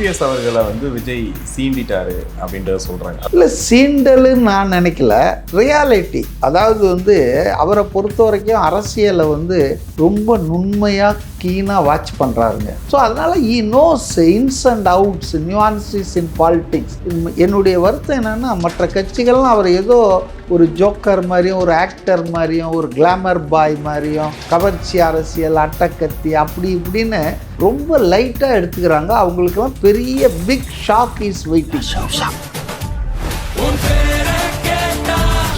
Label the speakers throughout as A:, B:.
A: EPS அவர்களை வந்து விஜய் சீண்டிட்டாரு அப்படின்றத சொல்றாங்க.
B: இல்லை சீண்டலுன்னு நான் நினைக்கல. ரியாலிட்டி அதாவது வந்து அவரை பொறுத்த வரைக்கும் அரசியலை வந்து ரொம்ப நுண்மையாக கீனாக வாட்ச் பண்ணுறாருங்க ஸோ அதனால் he knows ins and outs nuances in politics என்னுடைய வருத்தம் என்னென்னா மற்ற கட்சிகள்லாம் அவர் ஏதோ ஒரு ஜோக்கர் மாதிரியும் ஒரு ஆக்டர் மாதிரியும் ஒரு கிளாமர் பாய் மாதிரியும் கவர்ச்சி அரசியல் அட்டக்கத்தி அப்படி இப்படின்னு ரொம்ப லைட்டாக எடுத்துக்கிறாங்க. அவங்களுக்கெல்லாம் பெரிய பிக் ஷாக் இஸ் வெயிட்டிங்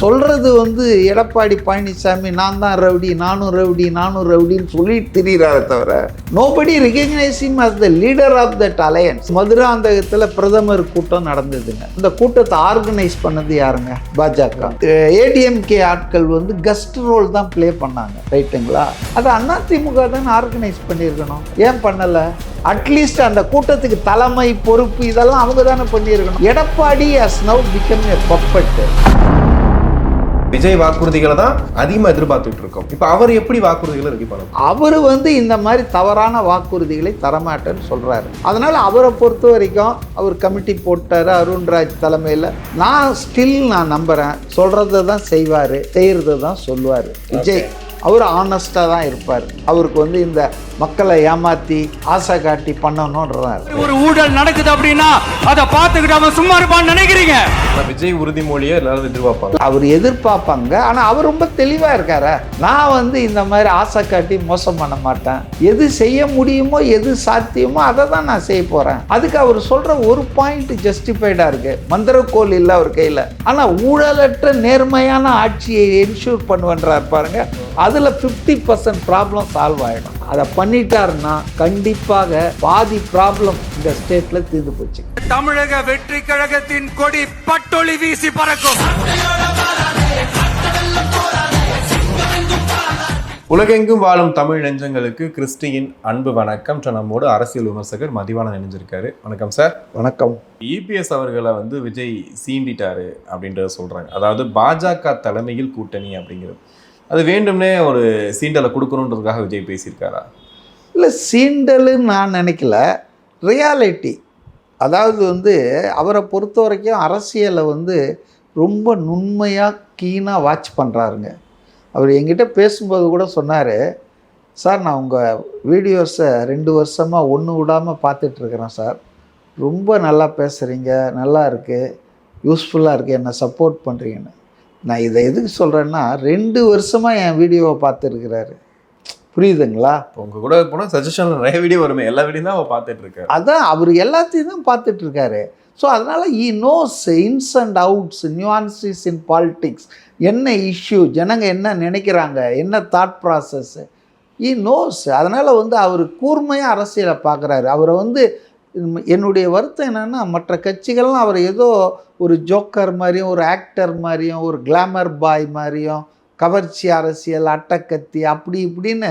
B: சொல்கிறது வந்து எடப்பாடி பழனிசாமி நான் தான் ரவுடி நானும் ரவுடி நானும் ரவுடின்னு சொல்லிட்டு திரியிறாரு தவிர nobody recognize him the leader of that alliance மதுராந்தகத்தில் பிரதமர் கூட்டம் நடந்ததுங்க. இந்த கூட்டத்தை ஆர்கனைஸ் பண்ணது யாருங்க? பாஜக. ஏடிஎம்கே ஆட்கள் வந்து கஸ்ட் ரோல் தான் ப்ளே பண்ணாங்க. ரைட்டுங்களா? அது அதிமுக தானே ஆர்கனைஸ் பண்ணியிருக்கணும். ஏன் பண்ணலை? அட்லீஸ்ட் அந்த கூட்டத்துக்கு தலைமை பொறுப்பு இதெல்லாம் அவங்க தானே பண்ணியிருக்கணும். Edappadi as now became a puppet
A: Vijay வாக்குறுதிகளை தான் அதிகமா எதிர்பார்த்துட்டு இருக்கோம். இப்போ அவர் எப்படி வாக்குறுதிகளை ரெடி பண்ணணும்
B: அவர் வந்து இந்த மாதிரி தவறான வாக்குறுதிகளை தரமாட்டேன்னு சொல்கிறாரு அதனால் அவரை பொறுத்த வரைக்கும் அவர் கமிட்டி போட்டார் அருண்ராஜ் தலைமையில். நான் ஸ்டில் நான் நம்புகிறேன் சொல்கிறத தான் செய்வார் செய்கிறது தான் சொல்லுவார். விஜய். அவர் ஆனஸ்டாக தான் இருப்பார். அவருக்கு வந்து இந்த மக்களை ஏமாற்றி ஆசை காட்டி பண்ணணுன்றார்
C: ஒரு ஊழல் நடக்குது அப்படின்னா அதை பார்த்துக்கிட்டு அவன் சும்மா இருப்பான்னு நினைக்கிறீங்க?
A: விஜய் உறுதிமொழியை எல்லாரும் எதிர்பார்ப்பாங்க.
B: அவர் எதிர்பார்ப்பாங்க. ஆனால் அவர் ரொம்ப தெளிவாக இருக்காரு? நான் வந்து இந்த மாதிரி ஆசை காட்டி மோசம் பண்ண மாட்டேன். எது செய்ய முடியுமோ எது சாத்தியமோ அதை தான் நான் செய்ய போகிறேன் அதுக்கு அவர் சொல்கிற ஒரு பாயிண்ட் ஜஸ்டிஃபைடாக இருக்குது மந்திரக்கோல் இல்லை அவர் கையில். ஆனால் ஊழலற்ற நேர்மையான ஆட்சியை என்ஷூர் பண்ணுவன்றார் பாருங்க. அதில் ஃபிஃப்டி பர்சன்ட் ப்ராப்ளம் சால்வ் ஆகிடும் அதை பண்ணிட்டாருன்னா கண்டிப்பாக பாதி ப்ராப்ளம் இந்த ஸ்டேட்டில் தீர்ந்து போச்சு.
C: தமிழக வெற்றி கழகத்தின் கொடி பட்டொளி வீசி பறக்கும்.
A: உலகெங்கும் வாழும் தமிழ் நெஞ்சங்களுக்கு கிறிஸ்டியின் அன்பு வணக்கம். நம்மோடு அரசியல் விமர்சகர் மதிவாணன் இணைஞ்சிருக்காரு. வணக்கம் சார்.
B: வணக்கம்.
A: இபிஎஸ் அவர்களை வந்து விஜய் சீண்டிட்டாரு அப்படின்றத சொல்றாங்க. அதாவது பாஜக தலைமையில் கூட்டணி அப்படிங்கிறது. அது வேண்டும்னே ஒரு சீண்டலை கொடுக்கணுன்றதுக்காக விஜய் பேசியிருக்காரா?
B: இல்லை சீண்டலுன்னு நான் நினைக்கல. ரியாலிட்டி அதாவது வந்து அவரை பொறுத்த வரைக்கும் அரசியலை வந்து ரொம்ப நுண்மையாக கீனாக வாட்ச் பண்ணுறாருங்க அவர் என்கிட்ட பேசும்போது கூட சொன்னார் சார் நான் உங்கள் வீடியோஸை ரெண்டு வருஷமாக ஒன்று விடாமல் பார்த்துட்ருக்குறேன் சார். ரொம்ப நல்லா பேசுகிறீங்க நல்லா இருக்குது யூஸ்ஃபுல்லாக இருக்குது என்னை சப்போர்ட் பண்ணுறீங்கன்னு நான் இதை எதுக்கு சொல்கிறேன்னா ரெண்டு வருஷமாக என் வீடியோவை பார்த்துருக்கிறாரு. புரியுதுங்களா?
A: இப்போ உங்க கூட போனால் சஜஷன்ல நிறைய வீடியோ வருமே. எல்லா வீடியோ தான் அவன் பார்த்துட்டு இருக்காரு
B: அதான் அவர் எல்லாத்தையும் தான் பார்த்துட்டு இருக்காரு ஸோ அதனால் he knows ins and outs nuances in politics என்ன இஷ்யூ ஜனங்க என்ன நினைக்கிறாங்க என்ன தாட் ப்ராசஸ் ஈ நோஸ் அதனால் வந்து அவர் கூர்மையாக அரசியலை பார்க்குறாரு. அவரை வந்து என்னுடைய வருத்தம் என்னென்னா மற்ற கட்சிகள்லாம் அவர் ஏதோ ஒரு ஜோக்கர் மாதிரியும் ஒரு ஆக்டர் மாதிரியும் ஒரு கிளாமர் பாய் மாதிரியும் கவர்ச்சி அரசியல் அட்டக்கத்தி அப்படி இப்படின்னு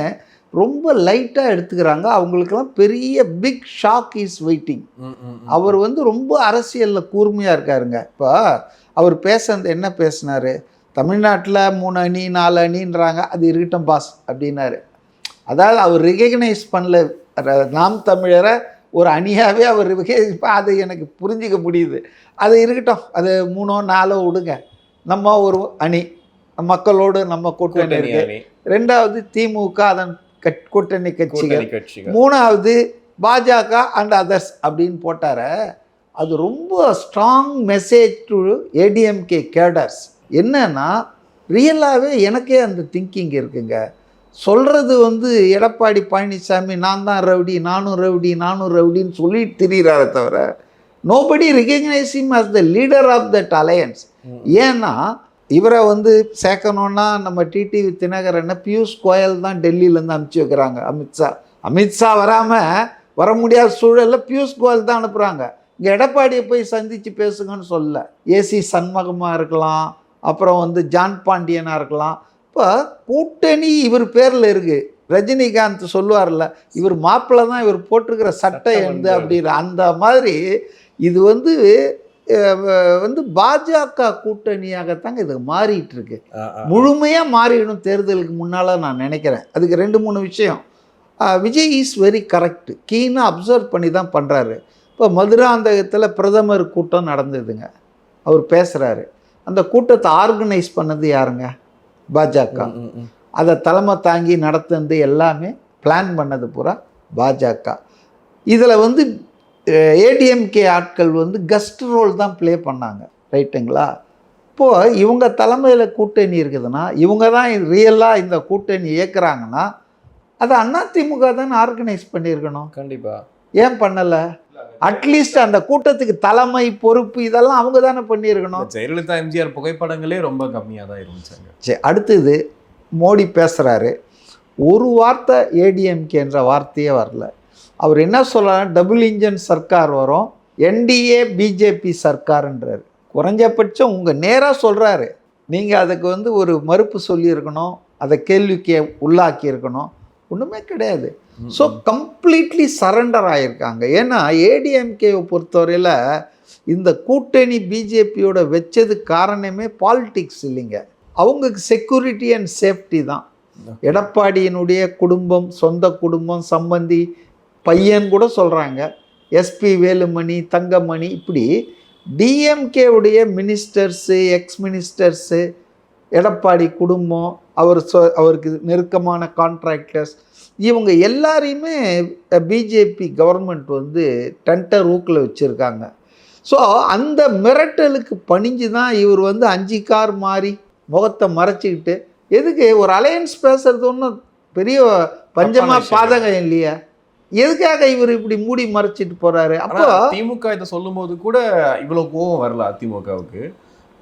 B: ரொம்ப லைட்டாக எடுத்துக்கிறாங்க. அவங்களுக்கெல்லாம் பெரிய பிக் ஷாக் இஸ் வெயிட்டிங் அவர் வந்து ரொம்ப அரசியலில் கூர்மையாக இருக்காருங்க. இப்போ அவர் பேசுனது என்ன பேசினார்? தமிழ்நாட்டில் மூணு அணி நாலு அணின்றாங்க. அது இருக்கட்டும் பாஸ் அப்படின்னாரு. அதாவது அவர் ரிகக்னைஸ் பண்ணல. நாம் தமிழரை ஒரு அணியாகவே அவர் இப்போ அது எனக்கு புரிஞ்சிக்க முடியுது. அது இருக்கட்டும் அது மூணோ நாலோ விடுங்க. நம்ம ஒரு அணி மக்களோடு நம்ம கூட்டணி இருக்கு. ரெண்டாவது திமுக அதன் கட்- கூட்டணி கட்சிகள்.
A: கூட்டணி கட்சிகள்.
B: மூணாவது பாஜக அண்ட் அதர்ஸ் அப்படின்னு போட்டார அது ரொம்ப strong message to ADMK cadres என்னன்னா ரியலாகவே எனக்கே அந்த திங்கிங் இருக்குங்க. சொல்கிறது வந்து எடப்பாடி பழனிசாமி நான் தான் ரவுடி நானும் ரவுடி நானும் ரவுடின்னு சொல்லிட்டு திரியிறாரே தவிர nobody recognize as the leader of that alliance ஏன்னா இவரை வந்து சேர்க்கணுன்னா நம்ம டிடிவி தினகரனை பியூஷ் கோயல் தான் டெல்லியிலேருந்து அனுப்பிச்சி வைக்கிறாங்க அமித்ஷா அமித்ஷா வராமல் வர முடியாத சூழலில் பியூஷ் கோயல் தான் அனுப்புகிறாங்க இங்கே எடப்பாடியை போய் சந்தித்து பேசுங்கன்னு சொல்லல. ஏசி சண்முகமாக இருக்கலாம் அப்புறம் வந்து ஜான் பாண்டியனாக இருக்கலாம். இப்போ கூட்டணி இவர் பேரில் இருக்குது ரஜினிகாந்த் சொல்லுவார்ல இவர் மாப்பிள்ளை தான் இவர் போட்டிருக்கிற சட்டை வந்து. அப்படின்ற அந்த மாதிரி இது வந்து வந்து பாஜக கூட்டணியாகத்தாங்க இது மாறிட்டு இருக்கு. முழுமையாக மாறிடும் தேர்தலுக்கு முன்னால் நான் நினைக்கிறேன். அதுக்கு ரெண்டு மூணு விஷயம். விஜய் இஸ் வெரி கரெக்ட் கீனாக அப்சர்வ் பண்ணி தான் பண்ணுறாரு இப்போ மதுராந்தகத்தில் பிரதமர் கூட்டம் நடந்ததுங்க. அவர் பேசுகிறாரு அந்த கூட்டத்தை ஆர்கனைஸ் பண்ணது யாருங்க? பாஜக. அதை தலைமை தாங்கி நடத்துனது எல்லாமே பிளான் பண்ணது பூரா பாஜக. இதில் வந்து ஏடிஎம்கே ஆட்கள் வந்து கஸ்ட் ரோல் தான் ப்ளே பண்ணாங்க. ரைட்டுங்களா? இப்போது இவங்க தலைமையில் கூட்டணி இருக்குதுன்னா இவங்க தான் ரியலாக இந்த கூட்டணி இயக்குறாங்கன்னா அதை அதிமுக தான் ஆர்கனைஸ் பண்ணியிருக்கணும்.
A: கண்டிப்பா.
B: ஏன் பண்ணலை? அட்லீஸ்ட் அந்த கூட்டத்துக்கு தலைமை பொறுப்பு இதெல்லாம் அவங்க தானே பண்ணியிருக்கணும்.
A: ஜெயலலிதா எம்ஜிஆர் புகைப்படங்களே ரொம்ப கம்மியா தான் இருந்துச்சாங்க.
B: சரி அடுத்தது மோடி பேசுகிறாரு ஒரு வார்த்தை ஏடிஎம்கேன்ற வார்த்தையே வரல. அவர் என்ன சொல்றாரு டபுள் இன்ஜின் சர்க்கார் வரும் என்டிஏ பிஜேபி சர்க்காருன்றாரு குறைஞ்சபட்சம் உங்கள் நேராக சொல்கிறாரு நீங்கள் அதுக்கு வந்து ஒரு மறுப்பு சொல்லியிருக்கணும் அதை கேள்விக்கு உள்ளாக்கி இருக்கணும் ஒன்றுமே கிடையாது. ஸோ கம்ப்ளீட்லி சரண்டர் ஆகியிருக்காங்க ஏன்னா ஏடிஎம்கேவை பொறுத்தவரையில் இந்த கூட்டணி பிஜேபியோட வச்சது காரணமே பாலிடிக்ஸ் இல்லைங்க. அவங்களுக்கு செக்யூரிட்டி அண்ட் சேஃப்டி தான். எடப்பாடியினுடைய குடும்பம் சொந்த குடும்பம் சம்பந்தி பையன் கூட சொல்கிறாங்க எஸ்பி வேலுமணி தங்கமணி இப்படி டிஎம்கேவுடைய மினிஸ்டர்ஸு எக்ஸ் மினிஸ்டர்ஸு எடப்பாடி குடும்பம் அவர் சொ அவருக்கு நெருக்கமான கான்ட்ராக்டர்ஸ் இவங்க எல்லாரையுமே பிஜேபி கவர்மெண்ட் வந்து டென்டர் ஊக்கில் வச்சுருக்காங்க. ஸோ அந்த மிரட்டலுக்கு பணிஞ்சு தான் இவர் வந்து அஞ்சு கார் மாறி முகத்தை மறைச்சிக்கிட்டு எதுக்கு ஒரு அலையன்ஸ் பேசுறது ஒன்றும் பெரிய பஞ்சமா
A: விஷயம்
B: பாதகம் இல்லையா? எதுக்காக இவர் இப்படி மூடி மறைச்சிட்டு போறாரு? அப்போ
A: திமுக இதை சொல்லும்போது கூட இவ்வளவு கோவம் வரல அதிமுகவுக்கு.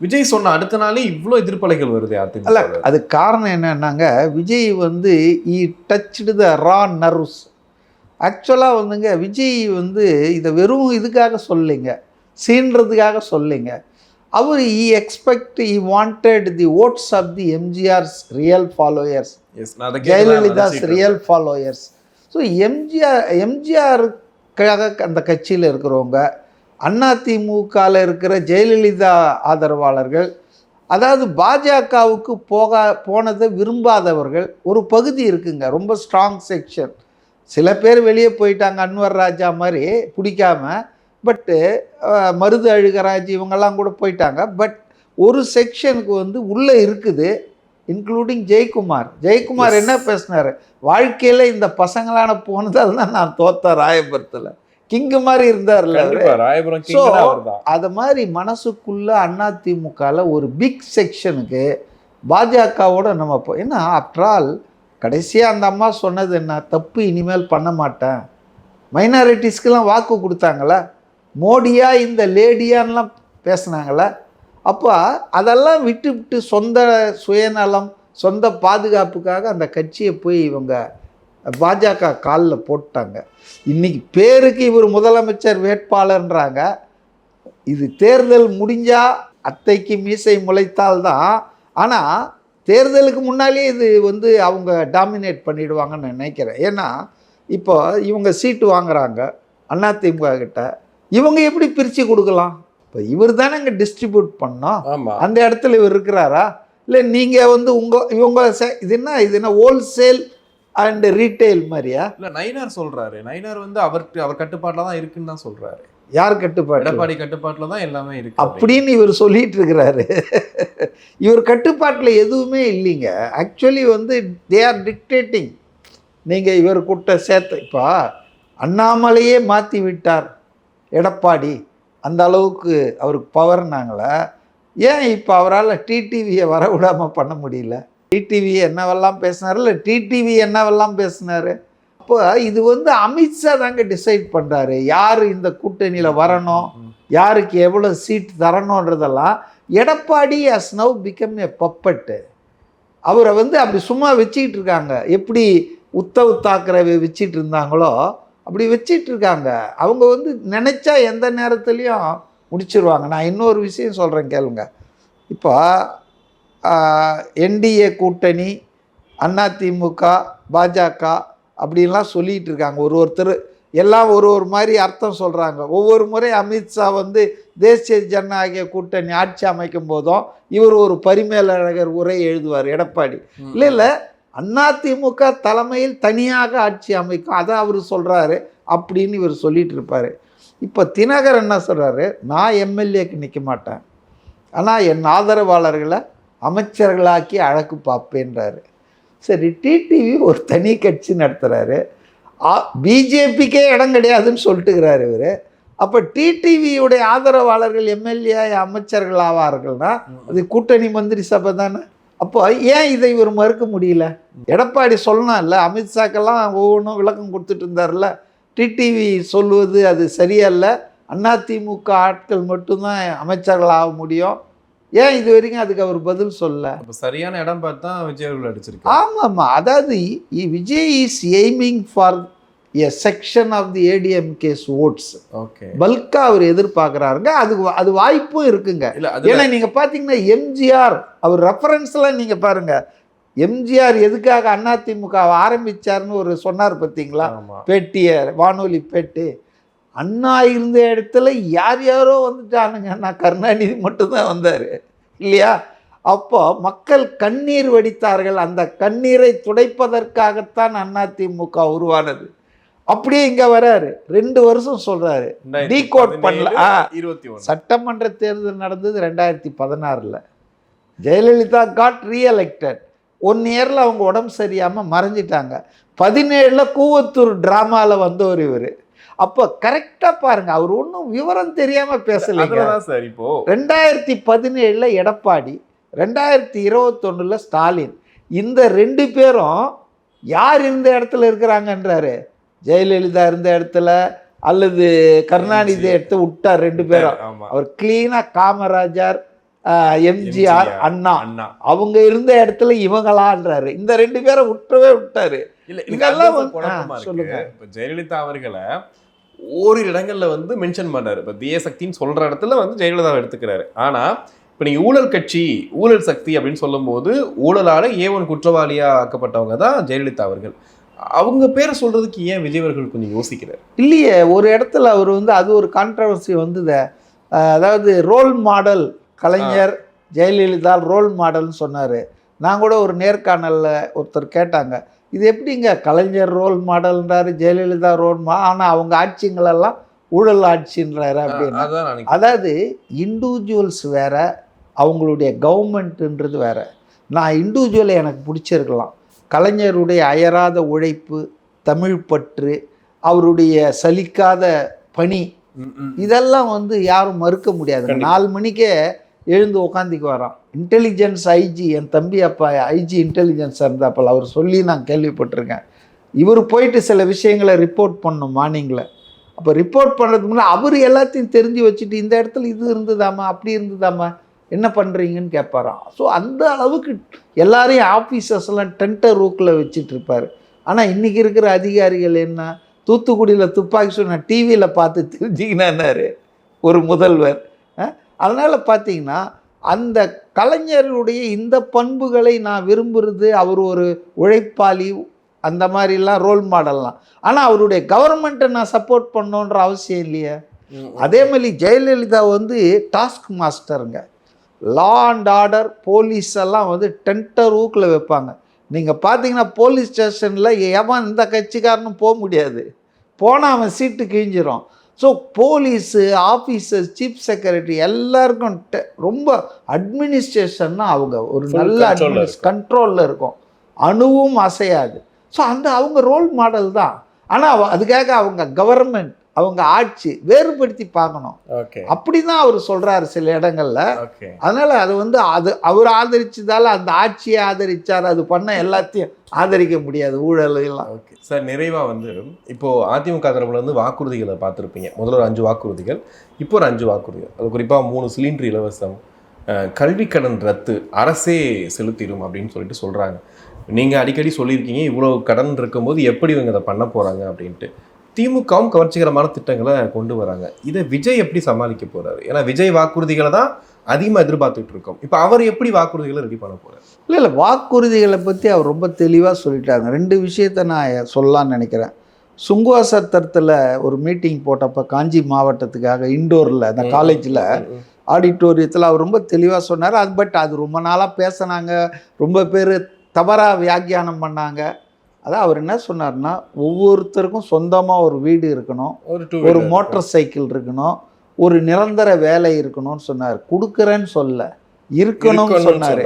A: விஜய் சொன்ன அடுத்த நாளே இவ்வளவு எதிர்ப்பலைகள் வருது
B: அல்ல
A: அதிமுக
B: அது காரணம் என்னன்னாங்க விஜய் வந்து ஈ டச்டு த ரா நர்வ்ஸ் ஆக்சுவலாக வந்துங்க விஜய் வந்து இதை வெறும் இதுக்காக சொல்லலைங்க சீன்றதுக்காக சொல்லலைங்க. அவர் he expect he wanted the votes of the MGR's real followers Jayalalithaa's real followers so MGR எம்ஜிஆருக்காக அந்த கட்சியில் இருக்கிறவங்க அதிமுகவில் இருக்கிற ஜெயலலிதா ஆதரவாளர்கள் அதாவது பாஜகவுக்கு போக போனதை விரும்பாதவர்கள் ஒரு பகுதி இருக்குங்க ரொம்ப ஸ்ட்ராங் செக்ஷன் சில பேர் வெளியே போயிட்டாங்க அன்வர் ராஜா மாதிரி பிடிக்காம பட்டு மருது அழுகராஜ் இவங்கெல்லாம் கூட போயிட்டாங்க பட் ஒரு செக்ஷனுக்கு வந்து உள்ளே இருக்குது இன்க்ளூடிங் ஜெயக்குமார். ஜெயக்குமார். என்ன பேசினார்? வாழ்க்கையில் இந்த பசங்களான போனதால் தான் நான் தோத்த ராயபுரத்தில். கிங்கு மாதிரி இருந்தார்ல
A: ராயபுரம்
B: அது மாதிரி மனசுக்குள்ள அதிமுகவில் ஒரு பிக் செக்ஷனுக்கு பாஜகவோட நம்ம போ ஏன்னா ஆஃப்டர் ஆல் கடைசியாக அந்த அம்மா சொன்னது என்ன? தப்பு இனிமேல் பண்ண மாட்டேன். மைனாரிட்டிஸ்க்கெல்லாம் வாக்கு கொடுத்தாங்களே மோடியா இந்த லேடியான்லாம் பேசுனாங்களே அப்போ அதெல்லாம் விட்டு விட்டு சொந்த சுயநலம் சொந்த பாதுகாப்புக்காக அந்த கட்சியை போய் இவங்க பாஜக காலில் போட்டாங்க. இன்னைக்கு பேருக்கு இவர் முதலமைச்சர் வேட்பாளர்ன்றாங்க. இது தேர்தல் முடிஞ்சா அத்தைக்கு மீசை முளைத்தால்தான். ஆனால் தேர்தலுக்கு முன்னாலே இது வந்து அவங்க டாமினேட் பண்ணிடுவாங்கன்னு நினைக்கிறேன். ஏன்னா இப்போ இவங்க சீட்டு வாங்குறாங்க அதிமுக கிட்ட. இவங்க எப்படி பிரித்து கொடுக்கலாம்? இப்போ இவர் தானே இங்கே டிஸ்ட்ரிபியூட் பண்ணோம் அந்த இடத்துல இவர் இருக்கிறாரா? இல்லை நீங்கள் வந்து உங்கள் இவங்க செ- இது என்ன இது என்ன ஹோல்சேல் அண்ட் ரீட்டைல் மாதிரியா?
A: இல்ல நயினார் சொல்றாரு. நயினார் வந்து அவர் அவர் கட்டுப்பாட்டுல தான் இருக்குன்னு தான் சொல்றாரு.
B: யார் கட்டுப்பாடு
A: எடப்பாடி கட்டுப்பாட்டுல தான் எல்லாமே இருக்கு.
B: அப்படின்னு இவர் சொல்லிட்டு இருக்கிறாரு. இவர் கட்டுப்பாட்டில் எதுவுமே இல்லைங்க. ஆக்சுவலி வந்து தே ஆர் டிக்டேட்டிங் நீங்கள் இவர் கூட்ட சேர்த்த இப்போ அண்ணாமலையே மாற்றி விட்டார் எடப்பாடி. அந்த அளவுக்கு அவருக்கு பவர்னாங்களே ஏன் இப்போ அவரால் டிடிவியை வர விடாமல் பண்ண முடியல? டிடிவி என்னவெல்லாம் பேசினார்? இல்லை டிடிவி என்னவெல்லாம் பேசினார்? அப்போ இது வந்து அமித்ஷா தாங்க டிசைட் பண்ணுறாரு யார் இந்த கூட்டணியில் வரணும்? யாருக்கு எவ்வளோ seat தரணுன்றதெல்லாம் Edappadi as now become a puppet அவரை வந்து அப்படி சும்மா வச்சுக்கிட்டு இருக்காங்க. எப்படி உத்தவ் தாக்கரை வச்சிட்டு இருந்தாங்களோ அப்படி வச்சிட்டு இருக்காங்க. அவங்க வந்து நினச்சா எந்த நேரத்துலையும் முடிச்சிருவாங்க. நான் இன்னொரு விஷயம் சொல்கிறேன் கேளுங்க. இப்போ என்டிஏ கூட்டணி அதிமுக பாஜக அப்படின்லாம் சொல்லிட்டு இருக்காங்க ஒரு ஒருத்தர் எல்லாம் ஒரு ஒரு மாதிரி அர்த்தம் சொல்கிறாங்க ஒவ்வொரு முறை அமித்ஷா வந்து தேசிய ஜனநாயக கூட்டணி ஆட்சி அமைக்கும் போதும் இவர் ஒரு பரிமேலழகர் உரை எழுதுவார் எடப்பாடி. இல்லை இல்லை அதிமுக தலைமையில் தனியாக ஆட்சி அமைக்கும். அதை அவர் சொல்கிறாரு அப்படின்னு இவர் சொல்லிட்டு இருப்பார் இப்போ தினகர் என்ன சொல்கிறாரு நான் எம்எல்ஏக்கு நிற்க மாட்டேன். ஆனால் என் ஆதரவாளர்களை அமைச்சர்களாக்கி அழகு பார்ப்பேன்றாரு. சரி டிடிவி ஒரு தனி கட்சி நடத்துகிறாரு பிஜேபிக்கே இடம் கிடையாதுன்னு சொல்லிட்டுக்கிறாரு இவர். அப்போ டிடிவியுடைய ஆதரவாளர்கள் எம்எல்ஏ அமைச்சர்கள் ஆவார்கள்னா அது கூட்டணி மந்திரி சபை தானே? அப்போ ஏன் இதை இவர் மறுக்க முடியல? எடப்பாடி சொல்லணும் இல்லை அமித்ஷாக்கெல்லாம் ஒவ்வொன்றும் விளக்கம் கொடுத்துட்டு இருந்தார்ல. டிடிவி சொல்லுவது அது சரியல்ல. அதிமுக ஆட்கள் மட்டும்தான் அமைச்சர்கள் ஆக முடியும். ஏன் இது வரைக்கும் அதுக்கு அவர் பதில்
A: அப்ப சரியான இடம் பார்த்தா விஜய் அவர்கள் அடிச்சிருக்காரு.
B: ஆமாம்மா. அதாவது இ- Vijay is aiming for a section of the ADMK's votes
A: okay.
B: பல்கா அவர் எதிர்பார்க்குறாருங்க. அது அது வாய்ப்பும் இருக்குங்க. ஏன்னா நீங்கள் பார்த்தீங்கன்னா எம்ஜிஆர் அவர் ரெஃபரன்ஸ்லாம் நீங்கள் பாருங்க. எம்ஜிஆர் எதுக்காக அதிமுக ஆரம்பிச்சாருன்னு ஒரு சொன்னார் பார்த்தீங்களா பேட்டியை வானொலி பேட்டி. அண்ணா இருந்த இடத்துல யார் யாரோ வந்துட்டானுங்க. நான் கருணாநிதி மட்டும்தான் வந்தார். இல்லையா? அப்போ மக்கள் கண்ணீர் வடித்தார்கள். அந்த கண்ணீரை துடைப்பதற்காகத்தான் அதிமுக உருவானது. அப்படியே இங்கே வராரு. ரெண்டு வருஷம் சொல்கிறாரு Decode பண்ணல. ஆ.
A: இருபத்தி
B: சட்டமன்ற தேர்தல் நடந்தது ரெண்டாயிரத்தி பதினாறில். ஜெயலலிதா காட் ரீஎலெக்டட் ஒன் இயரில் அவங்க உடம்பு சரியாமல் மறைஞ்சிட்டாங்க. பதினேழில் கூவத்தூர் ட்ராமாவில் வந்தவர் இவர். அப்போ கரெக்டாக பாருங்க அவர் ஒன்றும் விவரம் தெரியாமல் பேசலைங்க.
A: சார் இப்போ
B: ரெண்டாயிரத்தி பதினேழில் எடப்பாடி ரெண்டாயிரத்தி இருபத்தொன்னில் ஸ்டாலின் இந்த ரெண்டு பேரும் யார் இருந்த இடத்துல இருக்கிறாங்கன்றாரு? ஜெயலலிதா இருந்த இடத்துல அல்லது கருணாநிதி எடுத்து விட்டார் ரெண்டு பேரும். அவர் கிளீனாக காமராஜர் எம்ஜிஆர் அண்ணா.
A: அண்ணா.
B: அவங்க இருந்த இடத்துல இவங்களான்றாரு. இந்த ரெண்டு பேரை விட்டவே விட்டாரு.
A: இல்ல
B: இதெல்லாம் சொல்லுங்க.
A: இப்ப ஜெயலலிதா அவர்களை ஓரிரு இடங்கள்ல வந்து மென்ஷன் பண்றாரு இப்ப தேய சக்தின்னு சொல்ற இடத்துல வந்து ஜெயலலிதாவை எடுத்துக்கிறாரு. ஆனா இப்ப நீங்க ஊழல் கட்சி ஊழல் சக்தி அப்படின்னு சொல்லும்போது ஊழலால ஏவன் குற்றவாளியா ஆக்கப்பட்டவங்க தான் ஜெயலலிதா அவர்கள். அவங்க பேரை சொல்றதுக்கு ஏன் விஜய் அவர்கள் கொஞ்சம் யோசிக்கிறார்?
B: இல்லையே ஒரு இடத்துல அவர் வந்து அது ஒரு கான்ட்ரவர்சி வந்தது. அதாவது role model Kalaignar Jayalalithaa role மாடல்னு சொன்னார். நான் கூட ஒரு நேர்காணலில் ஒருத்தர் கேட்டாங்க. இது எப்படிங்க கலைஞர் ரோல் மாடல்ன்றாரு ஜெயலலிதா ரோல் மா ஆனால் அவங்க ஆட்சிங்களெல்லாம் ஊழல் ஆட்சின்றாரு அப்படின்னு. அதாவது இண்டிவிஜுவல்ஸ் வேற அவங்களுடைய கவர்மெண்ட்டுன்றது வேற நான் இண்டிவிஜுவலை எனக்கு பிடிச்சிருக்கலாம் கலைஞருடைய அயராத உழைப்பு தமிழ் பற்று அவருடைய சலிக்காத பணி. இதெல்லாம் வந்து யாரும் மறுக்க முடியாது. நாலு மணிக்கே எழுந்து உக்காந்திக்கு வரான். இன்டெலிஜென்ஸ் ஐஜி என் தம்பி அப்பா ஐஜி இன்டெலிஜென்ஸ் இருந்தாப்பல் அவர் சொல்லி நான் கேள்விப்பட்டிருக்கேன். இவர் போயிட்டு சில விஷயங்களை ரிப்போர்ட் பண்ணும் மார்னிங்கில் அப்போ ரிப்போர்ட் பண்ணுறதுக்கு முன்னாடி அவர் எல்லாத்தையும் தெரிஞ்சு வச்சுட்டு இந்த இடத்துல இது இருந்ததாமா அப்படி இருந்ததாமா என்ன பண்ணுறீங்கன்னு கேட்பாராம் ஸோ அந்த அளவுக்கு எல்லாரையும் ஆஃபீஸர்ஸ்லாம் டென்டர் ரூக்கில் வச்சிட்ருப்பார் ஆனால் இன்றைக்கி இருக்கிற அதிகாரிகள் என்ன? தூத்துக்குடியில் துப்பாக்கி சொன்ன டிவியில் பார்த்து தெரிஞ்சுக்கினாரு ஒரு முதல்வர். அதனால் பார்த்தீங்கன்னா அந்த கலைஞருடைய இந்த பண்புகளை நான் விரும்புறது அவர் ஒரு உழைப்பாளி அந்த மாதிரிலாம் ரோல் மாடல்லாம் ஆனால் அவருடைய கவர்மெண்ட்டை நான் சப்போர்ட் பண்ணோன்ற அவசியம் இல்லையே. அதே மாதிரி ஜெயலலிதா வந்து டாஸ்க் மாஸ்டருங்க லா அண்ட் ஆர்டர் போலீஸ் எல்லாம் வந்து டென்டர் ஊக்கில் வைப்பாங்க. நீங்கள் பார்த்தீங்கன்னா போலீஸ் ஸ்டேஷனில் எவன் இந்த கட்சிக்காரனும் போக முடியாது. போனால் அவன் சீட்டு கிழிஞ்சிரும். So police officers chief secretary எல்லாருக்கும் ரொம்ப அட்மினிஸ்ட்ரேஷன்னா அவங்க ஒரு நல்ல அட்மினிஸ் கண்ட்ரோலில் இருக்கும். அணுவும் அசையாது. ஸோ அந்த அவங்க ரோல் மாடல் தான். ஆனால் அதுக்காக அவங்க கவர்மெண்ட் அவங்க ஆட்சி வேறுபடுத்தி பார்க்கணும்.
A: ஓகே
B: அப்படி தான் அவர் சொல்கிறாரு சில இடங்கள்ல. அதனால் அது வந்து அது அவர் ஆதரிச்சதால அந்த ஆட்சியை ஆதரிச்சார் அது பண்ண எல்லாத்தையும் ஆதரிக்க முடியாது ஊழல் எல்லாம்.
A: ஓகே சார் நிறைவா வந்து இப்போ அதிமுக தரப்புல இருந்து வாக்குறுதிகளை பார்த்துருப்பீங்க. முதல்ல ஒரு அஞ்சு வாக்குறுதிகள் இப்போ ஒரு அஞ்சு வாக்குறுதிகள். அது குறிப்பா மூணு சிலிண்டர் இலவசம் அஹ், கல்விக் கடன் ரத்து அரசே செலுத்திடும் அப்படின்னு சொல்லிட்டு சொல்றாங்க. நீங்க அடிக்கடி சொல்லியிருக்கீங்க இவ்வளவு கடன் இருக்கும்போது எப்படி இவங்க அதை பண்ண போறாங்க அப்படின்ட்டு. திமுகவும் கவர்ச்சிகரமான திட்டங்களை கொண்டு வராங்க. இதை விஜய் எப்படி சமாளிக்க போறாரு? ஏன்னா விஜய் வாக்குறுதிகளை தான் அதிகமாக எதிர்பார்த்துட்டு இருக்கோம். இப்போ அவர் எப்படி வாக்குறுதிகளை ரெடி பண்ண போறாரு?
B: இல்லை இல்லை வாக்குறுதிகளை பற்றி அவர் ரொம்ப தெளிவாக சொல்லிட்டாங்க ரெண்டு விஷயத்த நான் சொல்லலாம்னு நினைக்கிறேன். சுங்குவா சத்திரத்தில் ஒரு மீட்டிங் போட்டப்போ காஞ்சி மாவட்டத்துக்காக இண்டோரில் அந்த காலேஜில் ஆடிட்டோரியத்தில் அவர் ரொம்ப தெளிவாக சொன்னார். அது பட் அது ரொம்ப நாளாக பேசினாங்க. ரொம்ப பேர் தவறாக வியாக்கியானம் பண்ணாங்க. அதான் அவர் என்ன சொன்னார்னா ஒவ்வொருத்தருக்கும் சொந்தமாக ஒரு வீடு இருக்கணும்
A: ஒரு
B: மோட்டார் சைக்கிள் இருக்கணும் ஒரு நிரந்தர வேலை இருக்கணும்னு சொன்னார். கொடுக்குறேன்னு சொல்ல இருக்கணும்னு சொன்னார்.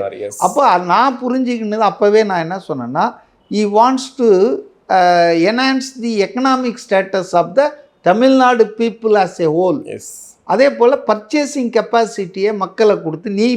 B: அப்போ நான் புரிஞ்சுக்கினது அப்போவே நான் என்ன சொன்னேன்னா he wants to enhance the economic status of the Tamil Nadu people as a whole அதே போல் பர்ச்சேசிங் கெப்பாசிட்டியை மக்களை கொடுத்து நீ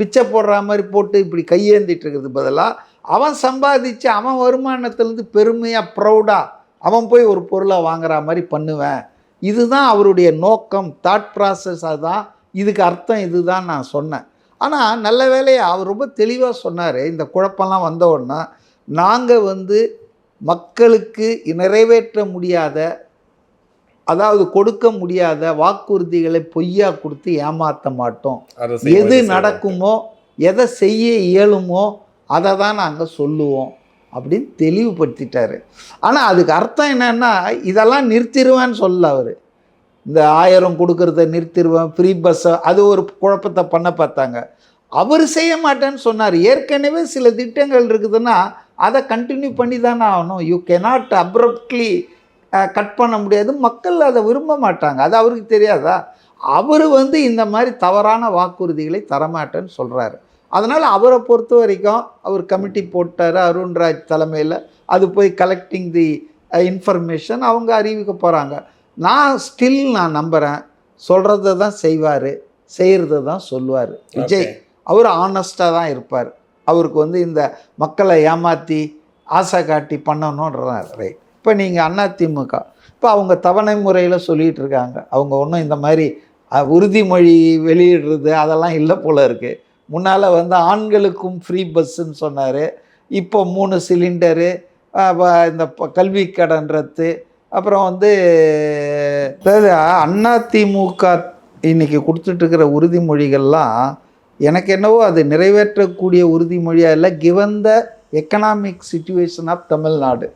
B: பிச்சை போடுற மாதிரி போட்டு இப்படி கையேந்திட்டு இருக்கிறது பதிலாக அவன் சம்பாதிச்சு அவன் வருமானத்துலேருந்து பெருமையாக ப்ரௌடாக அவன் போய் ஒரு பொருளை வாங்குற மாதிரி பண்ணுவேன். இதுதான் அவருடைய நோக்கம் தாட் ப்ராசஸ் அதுதான் இதுக்கு அர்த்தம் இதுதான் நான் சொன்னேன். ஆனால் நல்ல வேலையை அவர் ரொம்ப தெளிவாக சொன்னார். இந்த குழப்பம்லாம் வந்த உடனே நாங்கள் வந்து மக்களுக்கு நிறைவேற்ற முடியாத அதாவது கொடுக்க முடியாத வாக்குறுதிகளை பொய்யா கொடுத்து ஏமாற்ற மாட்டோம். எது நடக்குமோ எதை செய்ய இயலுமோ அதை தான் நாங்கள் சொல்லுவோம் அப்படின்னு தெளிவுபடுத்திட்டார். ஆனால் அதுக்கு அர்த்தம் என்னென்னா இதெல்லாம் நிறுத்திடுவேன்னு சொல்ல அவர். இந்த ஆயிரம் கொடுக்கறத நிறுத்திடுவேன் ஃப்ரீ பஸ்ஸை அது ஒரு குழப்பத்தை பண்ண பார்த்தாங்க. அவர் செய்ய மாட்டேன்னு சொன்னார். ஏற்கனவே சில திட்டங்கள் இருக்குதுன்னா அதை கண்டினியூ பண்ணி தானே ஆகணும் யூ கெனாட் அப்ரப்ட்லி கட் பண்ண முடியாது. மக்கள் அதை விரும்ப மாட்டாங்க. அது அவருக்கு தெரியாதா? அவர் வந்து இந்த மாதிரி தவறான வாக்குறுதிகளை தரமாட்டேன்னு சொல்கிறாரு அதனால் அவரை பொறுத்த வரைக்கும் அவர் கமிட்டி போட்டார் அருண்ராஜ் தலைமையில். அது போய் கலெக்டிங் தி இன்ஃபர்மேஷன் அவங்க அறிவிக்க போகிறாங்க நான் ஸ்டில் நான் நம்புகிறேன் சொல்கிறத தான் செய்வார். செய்கிறத தான் சொல்லுவார். விஜய் அவர் ஆனஸ்டாக தான் இருப்பார். அவருக்கு வந்து இந்த மக்களை ஏமாற்றி ஆசை காட்டி பண்ணணுன்றார் ரைட் இப்போ நீங்கள் அதிமுக இப்போ அவங்க தவணை முறையில் சொல்லிகிட்டு இருக்காங்க. அவங்க ஒன்றும் இந்த மாதிரி உறுதிமொழி வெளியிடுறது அதெல்லாம் இல்லை போல இருக்குது முன்னால் வந்து ஆண்களுக்கும் ஃப்ரீ பஸ்ஸுன்னு சொன்னார். இப்போ மூணு சிலிண்டரு இந்த ப- கல்வி கடன் ரத்து அப்புறம் வந்து அதாவது திமுக இன்னைக்கு கொடுத்துட்ருக்கிற உறுதிமொழிகள்லாம் எனக்கு என்னவோ அது நிறைவேற்றக்கூடிய உறுதிமொழியாக இல்லை given the economic situation of Tamil Nadu.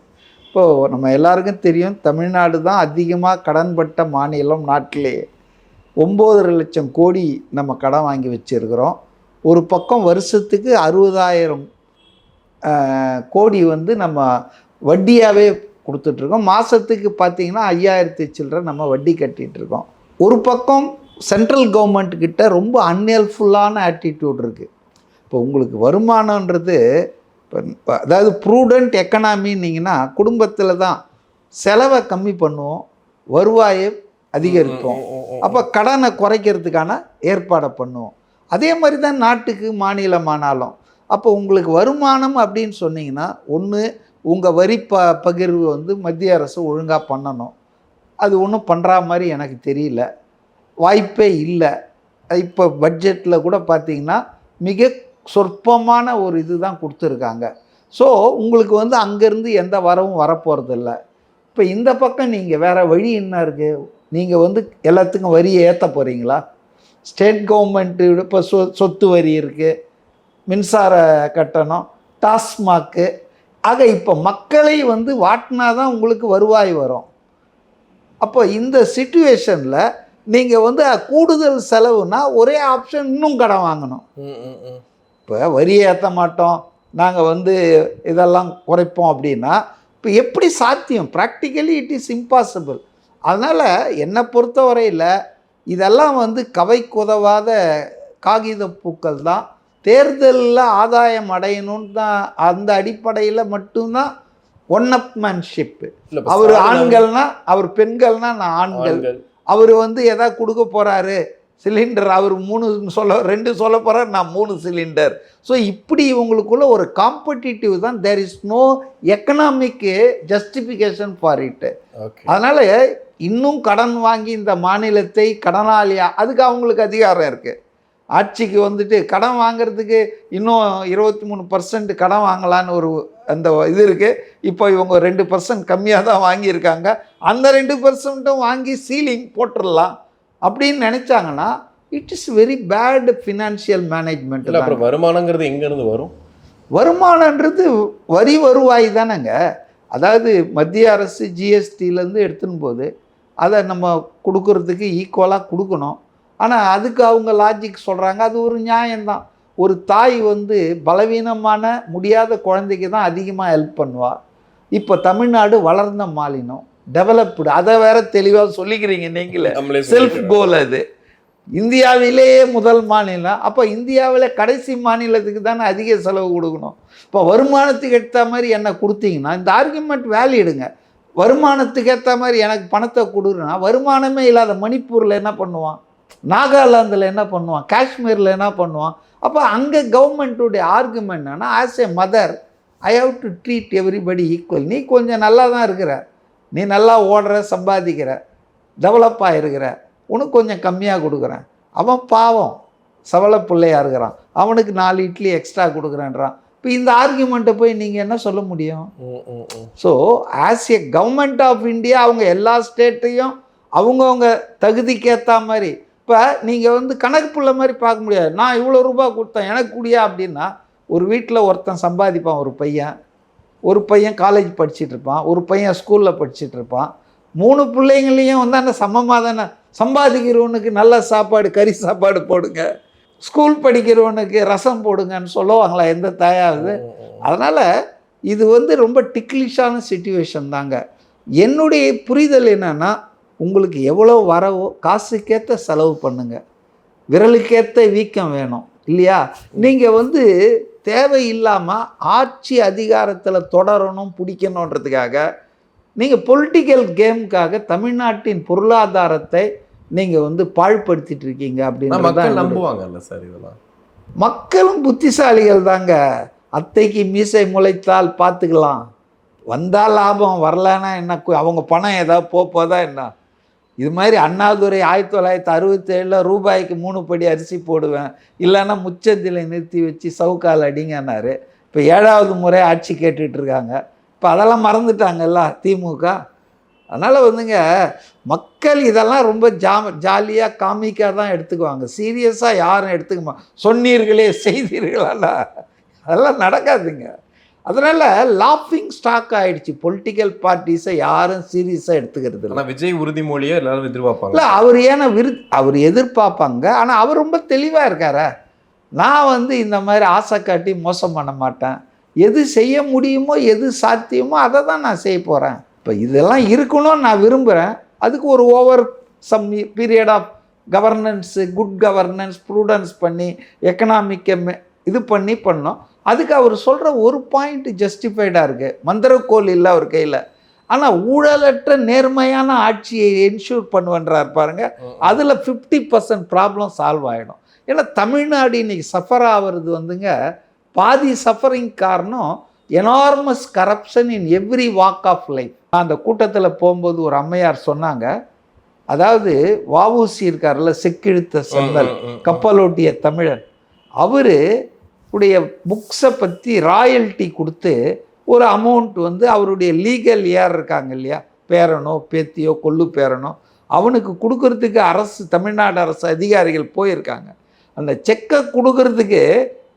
B: இப்போது நம்ம எல்லாருக்கும் தெரியும் தமிழ்நாடு தான் அதிகமாக கடன்பட்ட மாநிலம் நாட்டிலேயே. ஒம்போதரை லட்சம் கோடி நம்ம கடன் வாங்கி வச்சுருக்கிறோம். ஒரு பக்கம் வருஷத்துக்கு அறுபதாயிரம் கோடி வந்து நம்ம வட்டியாகவே கொடுத்துட்ருக்கோம். மாதத்துக்கு பார்த்தீங்கன்னா ஐயாயிரத்தி சில்லரை நம்ம வட்டி கட்டிகிட்டு இருக்கோம் ஒரு பக்கம் சென்ட்ரல் கவர்மெண்ட் கிட்ட ரொம்ப அன்ஹெல்ப்ஃபுல்லான ஆட்டிடியூட் இருக்குது இப்போ உங்களுக்கு வருமானன்றது இப்போ அதாவது ப்ரூடண்ட் எக்கனாமின்னீங்கன்னா குடும்பத்தில் தான் செலவை கம்மி பண்ணுவோம் வருவாயை அதிகரிப்போம். அப்போ கடனை குறைக்கிறதுக்கான ஏற்பாடை பண்ணுவோம். அதே மாதிரி தான் நாட்டுக்கு மாநிலமானாலும். அப்போ உங்களுக்கு வருமானம் அப்படின்னு சொன்னீங்கன்னா ஒன்று உங்கள் வரி ப பகிர்வு வந்து மத்திய அரசு ஒழுங்காக பண்ணணும். அது ஒன்றும் பண்ணுற மாதிரி எனக்கு தெரியல. வாய்ப்பே இல்லை. இப்போ பட்ஜெட்டில் கூட பார்த்தீங்கன்னா மிக சொற்பமான ஒரு இது தான் கொடுத்துருக்காங்க. ஸோ உங்களுக்கு வந்து அங்கேருந்து எந்த வரவும் வரப்போகிறதில்ல இப்போ இந்த பக்கம் நீங்கள் வேறு வழி என்ன இருக்குது நீங்கள் வந்து எல்லாத்துக்கும் வரியை ஏற்ற போகிறீங்களா ஸ்டேட் கவர்மெண்ட்டு இப்போ சொ சொத்து வரி இருக்குது மின்சார கட்டணம் டாஸ்மாக்கு. ஆக இப்போ மக்களை வந்து வாட்டினா தான் உங்களுக்கு வருவாய் வரும். அப்போ இந்த சுச்சுவேஷனில் நீங்கள் வந்து கூடுதல் செலவுனா ஒரே ஆப்ஷன் இன்னும் கடன் வாங்கணும். இப்போ வரி ஏற்ற மாட்டோம் நாங்கள் வந்து இதெல்லாம் குறைப்போம் அப்படின்னா இப்போ எப்படி சாத்தியம்? ப்ராக்டிக்கலி இட் இஸ் இம்பாசிபிள் அதனால் என்னை பொறுத்தவரையில் இதெல்லாம் வந்து கவைக்கு உதவாத காகித பூக்கள் தான். தேர்தலில் ஆதாயம் அடையணும்னு தான் அந்த அடிப்படையில் மட்டும்தான் ஒன் அப் மேன்ஷிப்பு அவர் ஆண்கள்னா அவர் பெண்கள்னா நான் ஆண்கள். அவர் வந்து எதாவது கொடுக்க போகிறாரு சிலிண்டர். அவர் மூணு சொல்ல ரெண்டு சொல்ல போகிறார் நான் மூணு சிலிண்டர். ஸோ இப்படி இவங்களுக்குள்ள ஒரு காம்படிட்டிவ் தான். There is no economic justification for it
A: okay
B: அதனால் இன்னும் கடன் வாங்கி இந்த மாநிலத்தை கடனாளியா அதுக்கு அவங்களுக்கு அதிகாரம் இருக்குது ஆட்சிக்கு வந்துட்டு கடன் வாங்குறதுக்கு இன்னும் இருபத்தி மூணு பர்சன்ட் கடன் வாங்கலான்னு ஒரு அந்த இது இருக்குது இப்போ இவங்க ரெண்டு பர்சன்ட் கம்மியாக தான் வாங்கியிருக்காங்க. அந்த ரெண்டு பர்சன்ட்டும் வாங்கி சீலிங் போட்டுடலாம் அப்படின்னு நினச்சாங்கன்னா it is very bad financial management
A: அப்புறம் வருமானங்கிறது எங்க இருந்து வரும்?
B: வருமானன்றது வரி வருவாய் தானேங்க. அதாவது மத்திய அரசு ஜிஎஸ்டிலேருந்து எடுத்துன்னு போது அதை நம்ம கொடுக்கறதுக்கு ஈக்குவலாக கொடுக்கணும். ஆனால் அதுக்கு அவங்க லாஜிக் சொல்கிறாங்க அது ஒரு நியாயம்தான். ஒரு தாய் வந்து பலவீனமான முடியாத குழந்தைக்கு தான் அதிகமாக ஹெல்ப் பண்ணுவா. இப்போ தமிழ்நாடு வளர்ந்த மாநிலம் டெவலப்டு அதை வேற தெளிவாக சொல்லிக்கிறீங்க நீங்களே. செல்ஃப் கோல் அது. இந்தியாவிலேயே முதல் மாநிலம் அப்போ இந்தியாவில் கடைசி மாநிலத்துக்கு தானே அதிக செலவு கொடுக்கணும். இப்போ வருமானத்துக்கு ஏற்ற மாதிரி என்ன கொடுத்தீங்கன்னா இந்த ஆர்குமெண்ட் வேலிடுங்க வருமானத்துக்கு ஏற்ற மாதிரி எனக்கு பணத்தை கொடுக்குறேன்னா வருமானமே இல்லாத மணிப்பூரில் என்ன பண்ணுவான்? நாகாலாந்தில் என்ன பண்ணுவான்? காஷ்மீரில் என்ன பண்ணுவான்? அப்போ அங்கே கவர்மெண்ட்டுடைய ஆர்குமெண்ட் என்னன்னா as a mother I have to treat everybody equal நீ கொஞ்சம் நல்லா தான் இருக்கிற. நீ நல்லா ஓடுற சம்பாதிக்கிற டெவலப் ஆகிருக்கிற உனக்கு கொஞ்சம் கம்மியாக கொடுக்குறேன். அவன் பாவம். சவள பிள்ளையாக இருக்கிறான். அவனுக்கு நாலு இட்லி எக்ஸ்ட்ரா கொடுக்குறேன்றான். இப்போ இந்த ஆர்குமெண்ட்டை போய் நீங்கள் என்ன சொல்ல முடியும். So as a government of India அவங்க எல்லா ஸ்டேட்டையும் அவங்கவுங்க தகுதிக்கு ஏற்ற மாதிரி இப்போ நீங்கள் வந்து கணக்கு புள்ள மாதிரி பார்க்க முடியாது. நான் இவ்வளோ ரூபாய் கொடுத்தேன் எனக்கு கூடியா அப்படின்னா ஒரு வீட்டில் ஒருத்தன் சம்பாதிப்பான் ஒரு பையன். ஒரு பையன் காலேஜ் படிச்சிட்டு இருப்பான் ஒரு பையன் ஸ்கூலில் படிச்சிட்டு இருப்பான். மூணு பிள்ளைங்களையும் வந்து அந்த சமமாக தானே சம்பாதிக்கிறவனுக்கு நல்ல சாப்பாடு கறி சாப்பாடு போடுங்க. ஸ்கூல் படிக்கிறவனுக்கு ரசம் போடுங்கன்னு சொல்லுவாங்களா எந்த தாயாவது? அதனால் இது வந்து ரொம்ப டிக்லிஷான சுச்சுவேஷன் தாங்க. என்னுடைய புரிதல் என்னன்னா உங்களுக்கு எவ்வளோ வரவோ காசுக்கேற்ற செலவு பண்ணுங்க. விரலுக்கேற்ற வீக்கம் வேணும் இல்லையா? நீங்கள் வந்து தேவையில்லாமல் ஆட்சி அதிகாரத்தில் தொடரணும் பிடிக்கணுன்றதுக்காக நீங்கள் பொலிட்டிக்கல் கேமுக்காக தமிழ்நாட்டின் பொருளாதாரத்தை நீங்கள் வந்து பாழ்படுத்திட்டு இருக்கீங்க அப்படின்னு
A: மக்கள் நம்புவாங்கல்ல சார் இதெல்லாம்.
B: மக்களும் புத்திசாலிகள் தாங்க. அத்தைக்கு மீசை முளைத்தால் பார்த்துக்கலாம். வந்தால் லாபம் வரலன்னா என்ன? அவங்க பணம் ஏதாவது போக போதா என்ன? இது மாதிரி அண்ணாதுரை ஆயிரத்தி தொள்ளாயிரத்தி அறுபத்தேழில் ரூபாய்க்கு மூணு படி அரிசி போடுவேன். இல்லைன்னா முச்சந்தில் நிறுத்தி வச்சு சவுக்கால் அடிங்கன்னாரு. இப்போ ஏழாவது முறை ஆட்சி கேட்டுட்டு இருக்காங்க. இப்போ அதெல்லாம் மறந்துட்டாங்கல்ல திமுக அதனால் வந்துங்க மக்கள் இதெல்லாம் ரொம்ப ஜா ஜாலியாக காமிக்காக தான் எடுத்துக்குவாங்க. சீரியஸாக யாரும் எடுத்துக்க மா சொன்னீர்களே செய்தீர்களா அதெல்லாம் நடக்காதுங்க. அதனால் லாஃபிங் ஸ்டாக் ஆயிடுச்சு. பொலிட்டிக்கல் பார்ட்டிஸை யாரும் சீரியஸாக எடுத்துக்கிறது இல்லை.
A: விஜய் உறுதிமொழியை எல்லாரும் எதிர்பார்ப்பாங்க.
B: இல்லை அவர் ஏன்னா விரு அவர் எதிர்பார்ப்பாங்க. ஆனால் அவர் ரொம்ப தெளிவாக இருக்காரே? நான் வந்து இந்த மாதிரி ஆசை காட்டி மோசம் பண்ண மாட்டேன். எது செய்ய முடியுமோ எது சாத்தியமோ அதை தான் நான் செய்ய போகிறேன் இப்போ இதெல்லாம் இருக்கணும்னு நான் விரும்புகிறேன் அதுக்கு ஒரு over some period of governance good governance prudence பண்ணி எக்கனாமிக்கை இது பண்ணி பண்ணோம். அதுக்கு அவர் சொல்கிற ஒரு பாயிண்ட் ஜஸ்டிஃபைடாக இருக்குது மந்திரக்கோல் இல்லை அவர் கையில். ஆனால் ஊழலற்ற நேர்மையான ஆட்சியை என்ஷூர் பண்ணுவன்றார் பாருங்க. அதில் ஃபிஃப்டி பர்சன்ட் ப்ராப்ளம் சால்வ் ஆகிடும் ஏன்னா தமிழ்நாடு இன்னைக்கு சஃபர் ஆகிறது வந்துங்க பாதி சஃபரிங் காரணம் enormous corruption in every walk of life அந்த கூட்டத்தில் போகும்போது ஒரு அம்மையார் சொன்னாங்க அதாவது வஉசி இருக்கார்ல செக்கிழுத்த செந்தல். கப்பலோட்டிய தமிழன் அவர் உடைய புக்ஸை பற்றி ராயல்ட்டி கொடுத்து ஒரு அமௌண்ட் வந்து அவருடைய லீகல் ஏர் இருக்காங்க இல்லையா பேரனோ பேத்தியோ கொள்ளு பேரனோ அவனுக்கு கொடுக்கறதுக்கு அரசு தமிழ்நாடு அரசு அதிகாரிகள் போயிருக்காங்க அந்த செக்கை கொடுக்கறதுக்கு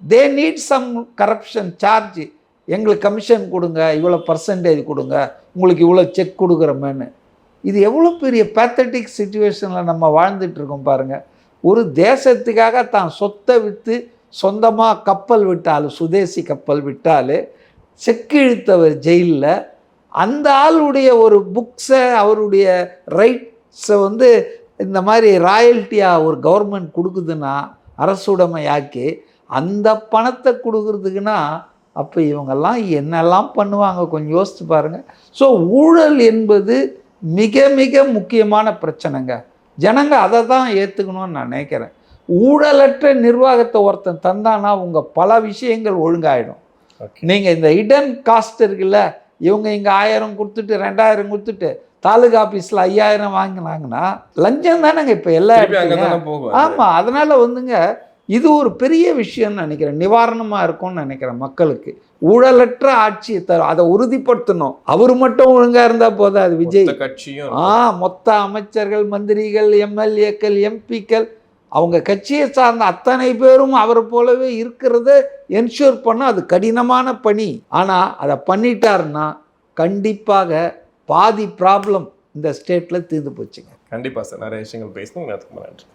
B: they need some corruption charge எங்களுக்கு கமிஷன் கொடுங்க இவ்வளோ பர்சன்டேஜ் கொடுங்க உங்களுக்கு இவ்வளோ செக் கொடுக்குறோமேன்னு. இது எவ்வளோ பெரிய பேத்தட்டிக் சுச்சுவேஷனில் நம்ம வாழ்ந்துட்டுருக்கோம் பாருங்கள் ஒரு தேசத்துக்காக தான் சொத்தை விற்று சொந்தமாக கப்பல் விட்டாலும் சுதேசி கப்பல் விட்டால் செக்கிழுத்தவர் ஜெயிலில் அந்த ஆளுடைய ஒரு புக்ஸை அவருடைய ரைட்ஸை வந்து இந்த மாதிரி ராயல்ட்டியாக ஒரு கவர்மெண்ட் கொடுக்குதுன்னா அரசுடைமையாக்கி அந்த பணத்தை கொடுக்குறதுக்குன்னா அப்போ இவங்கெல்லாம் என்னெல்லாம் பண்ணுவாங்க? கொஞ்சம் யோசிச்சு பாருங்கள் ஸோ ஊழல் என்பது மிக மிக முக்கியமான பிரச்சனைங்க. ஜனங்க அதை தான் ஏற்றுக்கணும்னு நான் நினைக்கிறேன். ஊழலற்ற நிர்வாகத்தை ஒருத்தன் தந்தானா உங்கள் பல விஷயங்கள் ஒழுங்காயிடும். நீங்கள் இந்த இடன் காஸ்ட் இருக்குல்ல இவங்க இங்கே ஆயிரம் கொடுத்துட்டு ரெண்டாயிரம் கொடுத்துட்டு தாலுகா ஆஃபீஸில் ஐயாயிரம் வாங்கினாங்கன்னா லஞ்சம் தானேங்க இப்போ எல்லா ஆமாம் அதனால் வந்துங்க இது ஒரு பெரிய விஷயம்னு நினைக்கிறேன். நிவாரணமாக இருக்கும்னு நினைக்கிறேன் மக்களுக்கு. ஊழலற்ற ஆட்சியை தரும் அதை உறுதிப்படுத்தணும். அவர் மட்டும் ஒழுங்காக இருந்தால் போதாது விஜய்
A: மொத்த கட்சியும்
B: ஆ மொத்த அமைச்சர்கள் மந்திரிகள் எம்எல்ஏக்கள் எம்பிக்கள் அவங்க கட்சியை சார்ந்த அத்தனை பேரும் அவரை போலவே இருக்கிறத என்ஷூர் பண்ண அது கடினமான பணி. ஆனால் அதை பண்ணிட்டாருன்னா கண்டிப்பாக பாதி ப்ராப்ளம் இந்த ஸ்டேட்டில் தீர்ந்து போச்சுங்க.
A: கண்டிப்பா சார். நிறைய விஷயங்கள் பேசணும் நன்றி.